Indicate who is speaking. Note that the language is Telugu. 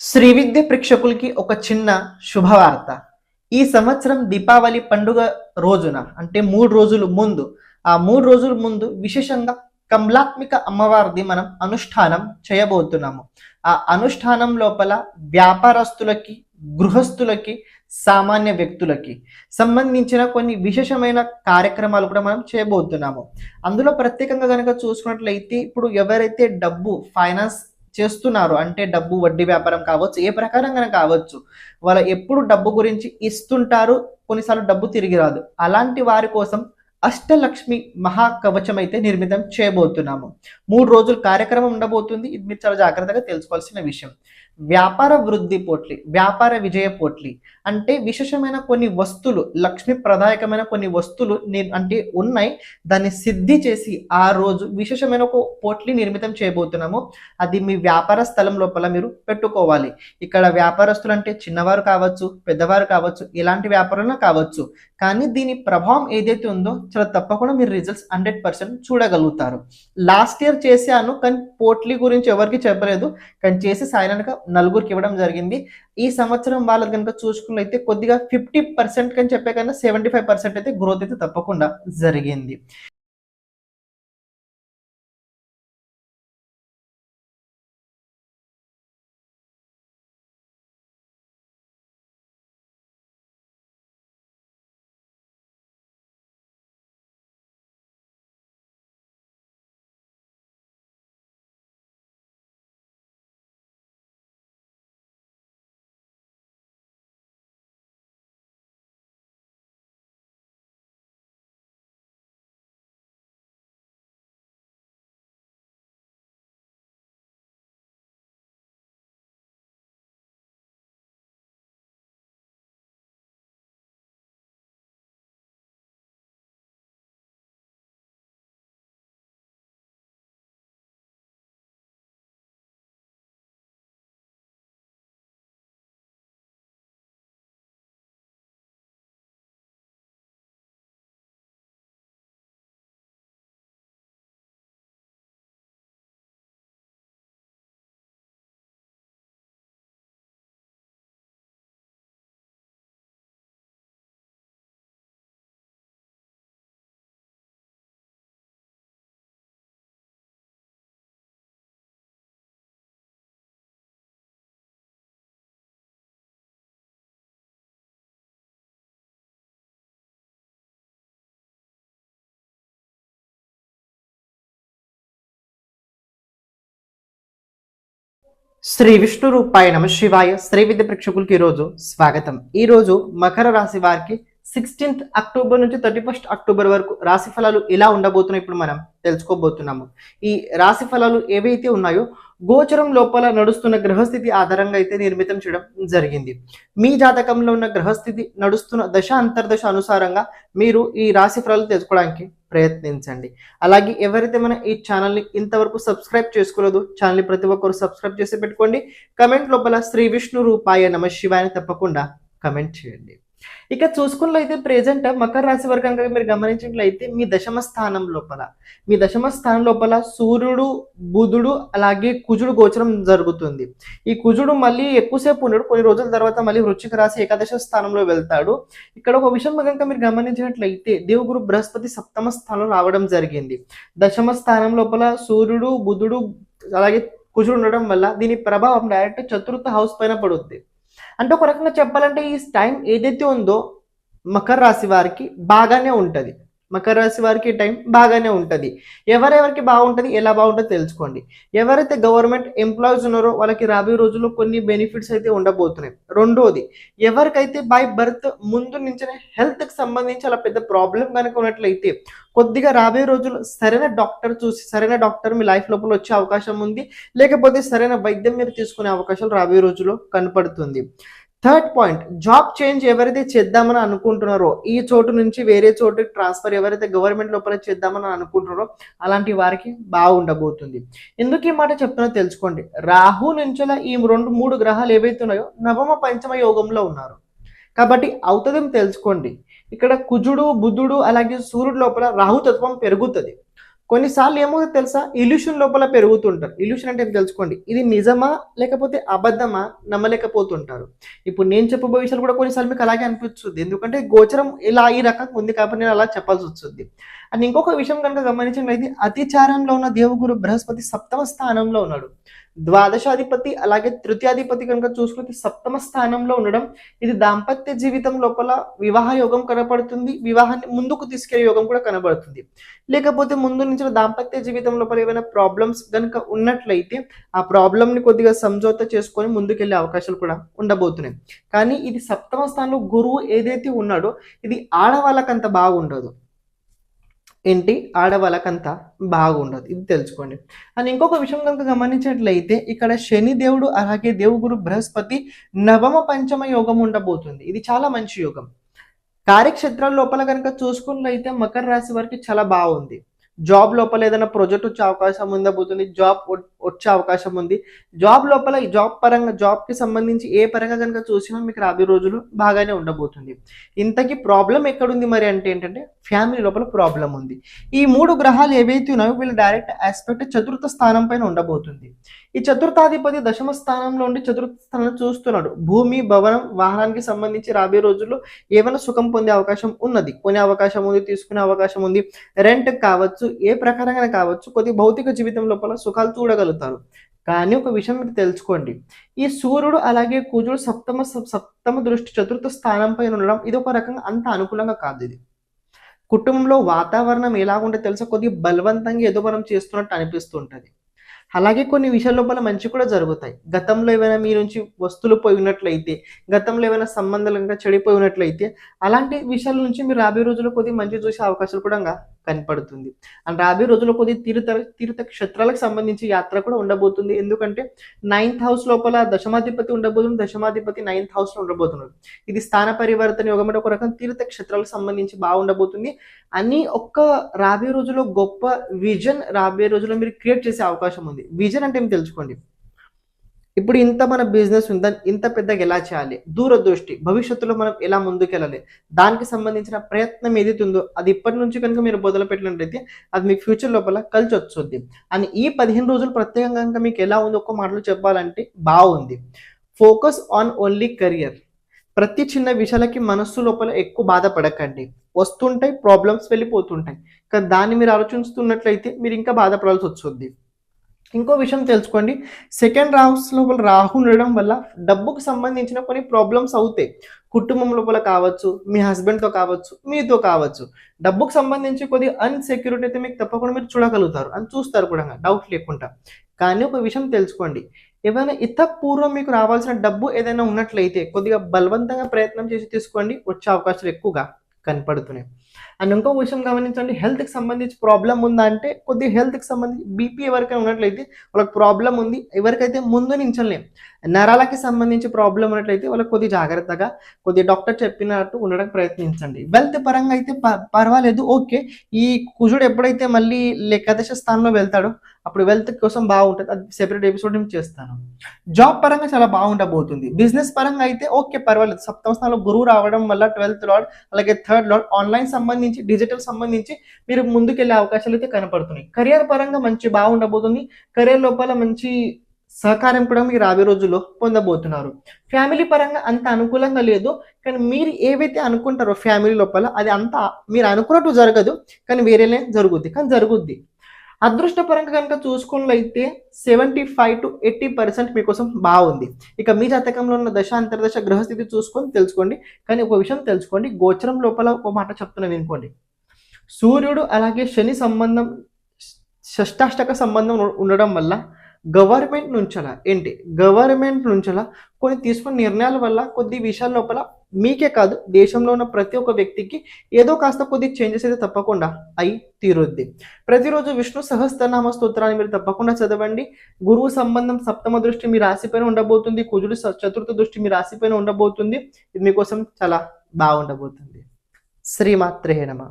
Speaker 1: శ్రీ విద్య ప్రేక్షకులకి ఒక చిన్న శుభవార్త. ఈ సంవత్సరం దీపావళి పండుగ రోజున అంటే మూడు రోజులు ముందు ఆ మూడు రోజుల ముందు విశేషంగా కమలాత్మిక అమ్మవారిది మనం అనుష్ఠానం చేయబోతున్నాము. ఆ అనుష్ఠానం లోపల వ్యాపారస్తులకి గృహస్థులకి సామాన్య వ్యక్తులకి సంబంధించిన కొన్ని విశేషమైన కార్యక్రమాలు కూడా మనం చేయబోతున్నాము. అందులో ప్రత్యేకంగా కనుక చూసుకున్నట్లయితే ఇప్పుడు ఎవరైతే డబ్బు ఫైనాన్స్ చేస్తున్నారు. అంటే డబ్బు వడ్డీ వ్యాపారం కావచ్చు ఏ ప్రకారంగా కావచ్చు. వాళ్ళు ఎప్పుడు డబ్బు గురించి ఇస్తుంటారు కొన్నిసార్లు డబ్బు తిరిగి రాదు. అలాంటి వారి కోసం అష్టలక్ష్మి మహాకవచం అయితే నిర్మితం చేయబోతున్నాము. మూడు రోజులు కార్యక్రమం ఉండబోతుంది. ఇది మీరు చాలా జాగ్రత్తగా తెలుసుకోవాల్సిన విషయం. వ్యాపార వృద్ధి పోట్లి వ్యాపార విజయ పోట్లి. అంటే విశేషమైన కొన్ని వస్తువులు లక్ష్మి ప్రదాయకమైన కొన్ని వస్తువులు అంటే ఉన్నాయి. దాన్ని సిద్ధి చేసి ఆ రోజు విశేషమైన ఒక పోట్లి నిర్మితం చేయబోతున్నాము. అది మీ వ్యాపార స్థలం లోపల మీరు పెట్టుకోవాలి. ఇక్కడ వ్యాపారస్తులు అంటే చిన్నవారు కావచ్చు పెద్దవారు కావచ్చు ఎలాంటి వ్యాపారంలో కావచ్చు. కానీ దీని ప్రభావం ఏదైతే ఉందో చాలా తప్పకుండా మీరు రిజల్ట్స్ హండ్రెడ్ పర్సెంట్ చూడగలుగుతారు. లాస్ట్ ఇయర్ చేశాను కానీ పోట్లీ గురించి ఎవరికి చెప్పలేదు. కానీ చేసి సాయినాక నలుగురికి ఇవ్వడం జరిగింది. ఈ సంవత్సరం వాళ్ళకి కనుక చూసుకున్నట్లయితే కొద్దిగా ఫిఫ్టీ పర్సెంట్ కని చెప్పే కన్నా సెవెంటీ ఫైవ్ పర్సెంట్ అయితే గ్రోత్ అయితే తప్పకుండా జరిగింది. శ్రీ విష్ణు రూపాయ నమ శివాయ శ్రీ విద్య ప్రేక్షకులకి ఈరోజు స్వాగతం. ఈ రోజు మకర రాశి వారికి సిక్స్టీన్త్ అక్టోబర్ నుంచి థర్టీ ఫస్ట్ అక్టోబర్ వరకు రాశి ఫలాలు ఎలా ఉండబోతున్నాయి ఇప్పుడు మనం తెలుసుకోబోతున్నాము. ఈ రాశి ఫలాలు ఏవైతే ఉన్నాయో గోచరం లోపల నడుస్తున్న గ్రహస్థితి ఆధారంగా అయితే నిర్మితం చేయడం జరిగింది. మీ జాతకంలో ఉన్న గ్రహస్థితి నడుస్తున్న దశ అంతర్దశ అనుసారంగా మీరు ఈ రాశి ఫలాలు తెలుసుకోవడానికి ప్రయత్నించండి. అలాగే ఎవరైతే మన ఈ ఛానల్ని ఇంతవరకు సబ్స్క్రైబ్ చేసుకోలేదు ఛానల్ని ప్రతి ఒక్కరు సబ్స్క్రైబ్ చేసి పెట్టుకోండి. కమెంట్ లోపల శ్రీ విష్ణు రూపాయ నమ శివాయని తప్పకుండా కమెంట్ చేయండి. ఇక చూసుకున్నట్లయితే ప్రెజెంట్ మకర రాశి వారు కనుక మీరు గమనించినట్లయితే మీ దశమ స్థానం లోపల మీ దశమ స్థానం లోపల సూర్యుడు బుధుడు అలాగే కుజుడు గోచరం జరుగుతుంది. ఈ కుజుడు మళ్ళీ ఎక్కువసేపు ఉండడు. కొన్ని రోజుల తర్వాత మళ్ళీ వృశ్చిక రాశి ఏకాదశ స్థానంలో వెళ్తాడు. ఇక్కడ ఒక విషయం కనుక మీరు గమనించినట్లయితే దేవుగురు బృహస్పతి సప్తమ స్థానంలో రావడం జరిగింది. దశమ స్థానం లోపల సూర్యుడు బుధుడు అలాగే కుజుడు ఉండడం వల్ల దీని ప్రభావం డైరెక్ట్ చతుర్థ హౌస్ పైన పడుద్ది. అంటే ఒక రకంగా చెప్పాలంటే ఈ టైం ఏదైతే ఉందో మకర రాశి వారికి బాగానే ఉంటుంది. మకర రాశి వారికి టైం బాగానే ఉంటుంది. ఎవరెవరికి బాగుంటుంది ఎలా బాగుంటుందో తెలుసుకోండి. ఎవరైతే గవర్నమెంట్ ఎంప్లాయీస్ ఉన్నారో వాళ్ళకి రాబోయే రోజుల్లో కొన్ని బెనిఫిట్స్ అయితే ఉండబోతున్నాయి. రెండోది ఎవరికైతే బై బర్త్ ముందు నుంచే హెల్త్కి సంబంధించి అలా పెద్ద ప్రాబ్లం కనుక ఉన్నట్లయితే కొద్దిగా రాబోయే రోజులు సరైన డాక్టర్ చూసి సరైన డాక్టర్ మీ లైఫ్ లోపల వచ్చే అవకాశం ఉంది. లేకపోతే సరైన వైద్యం మీరు తీసుకునే అవకాశాలు రాబోయే రోజుల్లో కనపడుతుంది. థర్డ్ పాయింట్ జాబ్ చేంజ్ ఎవరైతే చేద్దామని అనుకుంటున్నారో ఈ చోటు నుంచి వేరే చోటుకి ట్రాన్స్ఫర్ ఎవరైతే గవర్నమెంట్ లోపల చేద్దామని అనుకుంటున్నారో అలాంటి వారికి బాగుండబోతుంది. ఎందుకు ఈ మాట చెప్తున్నా తెలుసుకోండి. రాహు నుంచెల ఈ రెండు మూడు గ్రహాలు ఏవైతే ఉన్నాయో నవమ పంచమ యోగంలో ఉన్నారు. కాబట్టి అవుతుందని తెలుసుకోండి. ఇక్కడ కుజుడు బుధుడు అలాగే సూర్యుడు లోపల రాహు తత్వం పెరుగుతుంది. కొన్నిసార్లు ఏమో తెలుసా? ఇల్యూషన్ లోపల పెరుగుతుంటారు. ఇల్యూషన్ అంటే తెలుసుకోండి? ఇది నిజమా లేకపోతే అబద్ధమా నమ్మలేకపోతుంటారు. ఇప్పుడు నేను చెప్పబోయే విషయాలు కూడా కొన్నిసార్లు మీకు అలాగే అనిపిస్తుంది. ఎందుకంటే గోచరం ఇలా ఈ రకంగా ఉంది కాబట్టి నేను అలా చెప్పాల్సి వస్తుంది. అండ్ ఇంకొక విషయం కనుక గమనించినట్లయితే అతిచారంలో ఉన్న దేవగురు బృహస్పతి సప్తమ స్థానంలో ఉన్నాడు. ద్వాదశాధిపతి అలాగే తృతీయాధిపతి కనుక చూసుకుంటే సప్తమ స్థానంలో ఉండడం ఇది దాంపత్య జీవితం లోపల వివాహ యోగం కనబడుతుంది వివాహాన్ని ముందుకు తీసుకెళ్ళే యోగం కూడా కనబడుతుంది. లేకపోతే ముందు నుంచి దాంపత్య జీవితం లోపల ఏమైనా ప్రాబ్లమ్స్ కనుక ఉన్నట్లయితే ఆ ప్రాబ్లంని కొద్దిగా సంజోత చేసుకొని ముందుకెళ్ళే అవకాశాలు కూడా ఉండబోతున్నాయి. కానీ ఇది సప్తమ స్థానంలో గురువు ఏదైతే ఉన్నాడో ఇది ఆడవాళ్ళకంత బాగుండదు. ఏంటి ఆడవాళ్ళకంతా బాగుండదు. ఇది తెలుసుకోండి. అని ఇంకొక విషయం కనుక గమనించినట్లయితే ఇక్కడ శని దేవుడు అలాగే దేవుగురు బృహస్పతి నవమ పంచమ యోగం ఉండబోతుంది. ఇది చాలా మంచి యోగం. కార్యక్షేత్రాల లోపల కనుక చూసుకున్నట్లయితే మకర రాశి వారికి చాలా బాగుంది. జాబ్ లోపల ఏదైనా ప్రాజెక్ట్ వచ్చే అవకాశం ఉండబోతుంది జాబ్ వచ్చే అవకాశం ఉంది. జాబ్ లోపల ఈ జాబ్ పరంగా జాబ్కి సంబంధించి ఏ పరంగా కనుక చూసినా మీకు రాబోయే రోజులు బాగానే ఉండబోతుంది. ఇంతకీ ప్రాబ్లం ఎక్కడుంది మరి అంటే ఏంటంటే ఫ్యామిలీ లోపల ప్రాబ్లం ఉంది. ఈ మూడు గ్రహాలు ఏవైతే ఉన్నాయో వీళ్ళు డైరెక్ట్ ఆస్పెక్ట్ చతుర్థ స్థానం పైన ఉండబోతుంది. ఈ చతుర్థాధిపతి దశమ స్థానంలో ఉండి చతుర్థ స్థానం చూస్తున్నాడు. భూమి భవనం వాహనానికి సంబంధించి రాబోయే రోజుల్లో ఏమైనా సుఖం పొందే అవకాశం ఉన్నది? కొనే అవకాశం ఉంది తీసుకునే అవకాశం ఉంది. రెంట్ కావచ్చు ఏ ప్రకారంగా కావచ్చు కొద్ది భౌతిక జీవితం లోపల సుఖాలు చూడగలుగుతారు. కానీ ఒక విషయం మీరు తెలుసుకోండి. ఈ సూర్యుడు అలాగే కుజుడు సప్తమ సప్తమ దృష్టి చతుర్థ స్థానం పైన ఉండడం ఇది ఒక రకంగా అంత అనుకూలంగా కాదు ఇది. కుటుంబంలో వాతావరణం ఎలాగుంటే తెలుసా? కొద్దిగా బలవంతంగా ఏదో మనం చేస్తున్నట్టు అనిపిస్తుంటుంది అలాగే కొన్ని విషయాల లోపల మంచి కూడా జరుగుతాయి. గతంలో ఏమైనా మీ నుంచి వస్తువులు పోయి ఉన్నట్లయితే గతంలో ఏమైనా సంబంధాలు ఇంకా చెడిపోయి ఉన్నట్లయితే అలాంటి విషయాల నుంచి మీరు రాబోయే రోజుల్లో కొద్దిగా మంచి చూసే అవకాశాలు కూడా కనపడుతుంది. అండ్ రాబోయే రోజుల్లో కొద్ది తీర్థ తీర్థ క్షేత్రాలకు సంబంధించి యాత్ర కూడా ఉండబోతుంది. ఎందుకంటే నైన్త్ హౌస్ లోపల దశమాధిపతి ఉండబోతుంది దశమాధిపతి నైన్త్ హౌస్లో ఉండబోతున్నాడు. ఇది స్థాన పరివర్తన యోగం అంటే ఒక రకం తీర్థ క్షేత్రాలకు సంబంధించి బాగుండబోతుంది అని ఒక్క రాబోయే రోజుల్లో గొప్ప విజన్ రాబోయే రోజుల్లో మీరు క్రియేట్ చేసే అవకాశం ఉంది. విజన్ అంటే ఏమి తెలుసుకోండి? ఇప్పుడు ఇంత మన బిజినెస్ ఉందని ఇంత పెద్దగా ఎలా చేయాలి? దూరదృష్టి భవిష్యత్తులో మనం ఎలా ముందుకెళ్ళాలి? దానికి సంబంధించిన ప్రయత్నం ఏదైతే ఉందో అది ఇప్పటి నుంచి కనుక మీరు మొదలు పెట్టినట్లయితే అది మీకు ఫ్యూచర్ లోపల కలిసి వస్తుంది అని ఈ పదిహేను రోజులు ప్రత్యేకంగా కనుక మీకు ఎలా ఉంది ఒక్క మాటలు చెప్పాలంటే బాగుంది. ఫోకస్ ఆన్ ఓన్లీ కెరియర్ ప్రతి చిన్న విషయాలకి మనస్సు లోపల ఎక్కువ బాధపడకండి. వస్తుంటాయి ప్రాబ్లమ్స్ వెళ్ళిపోతుంటాయి. కానీ దాన్ని మీరు ఆలోచిస్తున్నట్లయితే మీరు ఇంకా బాధపడాల్సి వస్తుంది ఇంకో విషయం తెలుసుకోండి. సెకండ్ హౌస్ లోపల రాహు ఉండడం వల్ల డబ్బుకు సంబంధించిన కొన్ని ప్రాబ్లమ్స్ అవుతాయి. కుటుంబం లోపల కావచ్చు మీ హస్బెండ్తో కావచ్చు మీతో కావచ్చు. డబ్బుకు సంబంధించి కొద్ది అన్సెక్యూరిటీ అయితే మీకు తప్పకుండా మీరు చూడగలుగుతారు. అని చూస్తారు కూడా డౌట్ లేకుండా. కానీ ఒక విషయం తెలుసుకోండి. ఏమైనా ఇత పూర్వం మీకు రావాల్సిన డబ్బు ఏదైనా ఉన్నట్లయితే కొద్దిగా బలవంతంగా ప్రయత్నం చేసి తీసుకోండి. వచ్చే అవకాశాలు ఎక్కువగా. కనపడుతున్నాయి. అండ్ ఇంకో విషయం గమనించండి హెల్త్కి సంబంధించి ప్రాబ్లం ఉందా అంటే కొద్ది హెల్త్కి సంబంధించి బీపీ ఎవరికైనా ఉన్నట్లయితే వాళ్ళకి ప్రాబ్లం ఉంది ఎవరికైతే ముందు నించలేం. నరాలకి సంబంధించి ప్రాబ్లం ఉన్నట్లయితే వాళ్ళకి కొద్ది జాగ్రత్తగా కొద్ది డాక్టర్ చెప్పినట్టు ఉండడానికి ప్రయత్నించండి. వెల్త్ పరంగా అయితే పర్వాలేదు ఓకే ఈ కుజుడు ఎప్పుడైతే మళ్ళీ ఏకాదశ స్థానంలో వెళ్తాడో అప్పుడు వెల్త్ కోసం బాగుంటుంది. అది సెపరేట్ ఎపిసోడ్ నేను చేస్తాను. జాబ్ పరంగా చాలా బాగుండబోతుంది. బిజినెస్ పరంగా అయితే ఓకే పర్వాలేదు. సప్తమ స్థానంలో గురువు రావడం వల్ల ట్వెల్త్ లాడ్ అలాగే థర్డ్ లాడ్ ఆన్లైన్ సంబంధించి డిజిటల్ సంబంధించి మీరు ముందుకెళ్ళే అవకాశాలు అయితే కనపడుతున్నాయి. కెరియర్ పరంగా మంచి బాగుండబోతుంది. కెరియర్ లోపల మంచి సహకారం కూడా మీరు రాబోయే రోజుల్లో పొందబోతున్నారు. ఫ్యామిలీ పరంగా అంత అనుకూలంగా లేదు. కానీ మీరు ఏవైతే అనుకుంటారో ఫ్యామిలీ లోపల అది అంత మీరు అనుకున్నట్టు జరగదు. కానీ వేరేనే జరుగుద్ది. కానీ జరుగుద్ది. అదృష్టపరంగా కనుక చూసుకున్నట్లయితే seventy five to eighty percent మీకోసం బాగుంది. ఇక మీ జాతకంలో ఉన్న దశ అంతర్దశ గ్రహస్థితి చూసుకొని తెలుసుకోండి. కానీ ఒక విషయం తెలుసుకోండి. గోచరం లోపల ఒక మాట చెప్తున్నాను వినుకోండి. సూర్యుడు అలాగే శని సంబంధం షష్టాష్టక సంబంధం ఉండడం వల్ల గవర్నమెంట్ నుంచలా ఏంటి? గవర్నమెంట్ నుంచలా కొన్ని తీసుకున్న నిర్ణయాల వల్ల కొద్ది విషయాల లోపల మీకే కాదు దేశంలో ఉన్న ప్రతి ఒక్క వ్యక్తికి ఏదో కాస్త కొద్ది చేంజెస్ అయితే తప్పకుండా అయి తీరుద్ది. ప్రతిరోజు విష్ణు సహస్రనామ స్తోత్రాన్ని మీరు తప్పకుండా చదవండి. గురువు సంబంధం సప్తమ దృష్టి మీ రాశిపైన ఉండబోతుంది. కుజుడు చతుర్థ దృష్టి మీ రాశిపైన ఉండబోతుంది. ఇది మీకోసం చాలా బాగుండబోతుంది. శ్రీమాత్రే నమ.